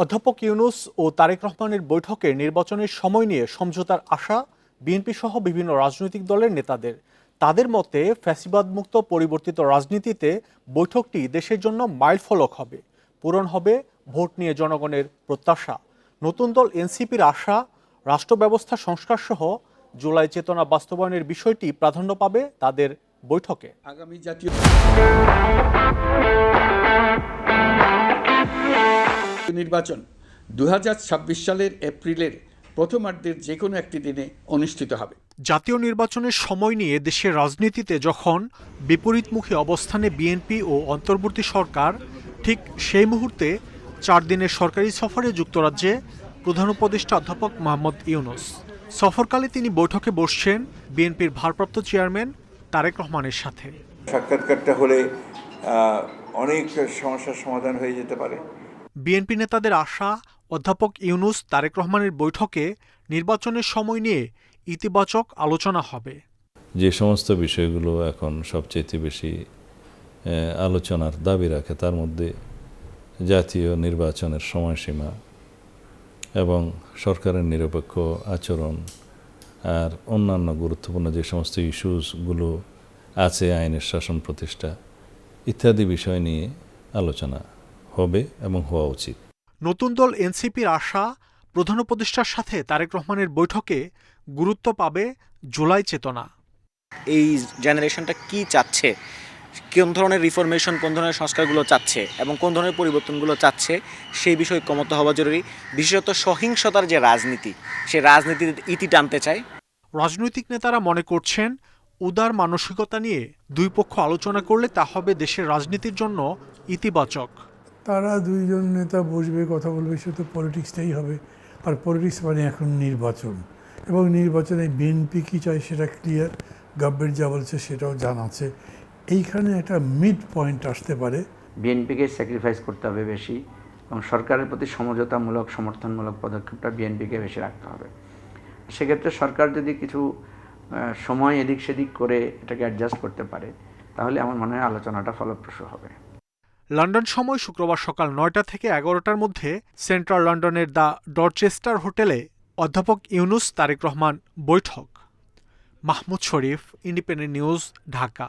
অধ্যাপক ইউনুস ও তারেক রহমানের বৈঠকে নির্বাচনের সময় নিয়ে সমঝোতার আশা বিএনপি সহ বিভিন্ন রাজনৈতিক দলের নেতাদের। তাদের মতে ফ্যাসিবাদ মুক্ত পরিবর্তিত রাজনীতিতে বৈঠকটি দেশের জন্য মাইল ফলক হবে। পূরণ হবে ভোট নিয়ে জনগণের প্রত্যাশা। নতুন দল এনসিপির আশা রাষ্ট্র ব্যবস্থা সংস্কার সহ জুলাই চেতনা বাস্তবায়নের বিষয়টি প্রাধান্য পাবে তাদের বৈঠকে। আগামী জাতীয় নির্বাচন দু হাজার ছাব্বিশ সালের এপ্রিলের প্রথমার্ধের যে কোনো একটি দিনে অনুষ্ঠিত হবে। জাতীয় নির্বাচনের সময় নিয়ে দেশের রাজনীতিতে যখন বিপরীতমুখী অবস্থানে বিএনপি ও অন্তর্বর্তী সরকার ঠিক সেই মুহূর্তে চার দিনের সরকারি সফরে যুক্তরাজ্যে প্রধান উপদেষ্টা অধ্যাপক মোহাম্মদ ইউনুস। সফরকালে তিনি বৈঠকে বসছেন বিএনপির ভারপ্রাপ্ত চেয়ারম্যান তারেক রহমানের সাথে। সাক্ষাৎকারটা হলে অনেক সমস্যার সমাধান হয়ে যেতে পারে। বিএনপি নেতাদের আশা, অধ্যাপক ইউনুস তারেক রহমানের বৈঠকে নির্বাচনের সময় নিয়ে ইতিবাচক আলোচনা হবে। যে সমস্ত বিষয়গুলো এখন সবচেয়ে বেশি আলোচনার দাবি রাখে তার মধ্যে জাতীয় নির্বাচনের সময়সীমা এবং সরকারের নিরপেক্ষ আচরণ আর অন্যান্য গুরুত্বপূর্ণ যে সমস্ত ইস্যুসগুলো আছে, আইনের শাসন প্রতিষ্ঠা ইত্যাদি বিষয় নিয়ে আলোচনা হবে এবং হওয়া উচিত। নতুন দল এনসিপির আশা প্রধান উপদেষ্টার সাথে তারেক রহমানের বৈঠকে গুরুত্ব পাবে জুলাই চেতনা। এই জেনারেশনটা কি চাচ্ছে? কোন ধরনের রিফরমেশন কোন ধরনের সংস্কারগুলো চাচ্ছে? এবং কোন ধরনের পরিবর্তনগুলো চাচ্ছে? সেই বিষয়ে ক্ষমতা হওয়া জরুরি। বিশেষত সহিংসতার যে রাজনীতি সে রাজনীতির ইতি টানতে চায় রাজনৈতিক নেতারা মনে করছেন উদার মানসিকতা নিয়ে দুই পক্ষ আলোচনা করলে তা হবে দেশের রাজনীতির জন্য ইতিবাচক। তারা দুইজন নেতা বসবে, কথা বলবে, সে তো পলিটিক্সটাই হবে। আর পলিটিক্স মানে এখন নির্বাচন। এবং নির্বাচনে বিএনপি কী চায় সেটা ক্লিয়ার গভর্নমেন্ট যা বলছে সেটাও জানা আছে। এইখানে একটা মিড পয়েন্ট আসতে পারে। বিএনপিকে স্যাক্রিফাইস করতে হবে বেশি, এবং সরকারের প্রতি সমঝোতামূলক, সমর্থনমূলক পদক্ষেপটা বিএনপিকে বেশি রাখতে হবে। সেক্ষেত্রে সরকার যদি কিছু সময় এদিক সেদিক করে এটাকে অ্যাডজাস্ট করতে পারে, তাহলে আমার মনে হয় আলোচনাটা ফলপ্রসূ হবে। লন্ডন সময় শুক্রবার সকাল নয়টা থেকে এগারোটার মধ্যে সেন্ট্রাল লন্ডনের দ্য ডরচেস্টার হোটেলে অধ্যাপক ইউনুস তারেক রহমান বৈঠক। Mahmud Sharif, Independent news, Dhaka.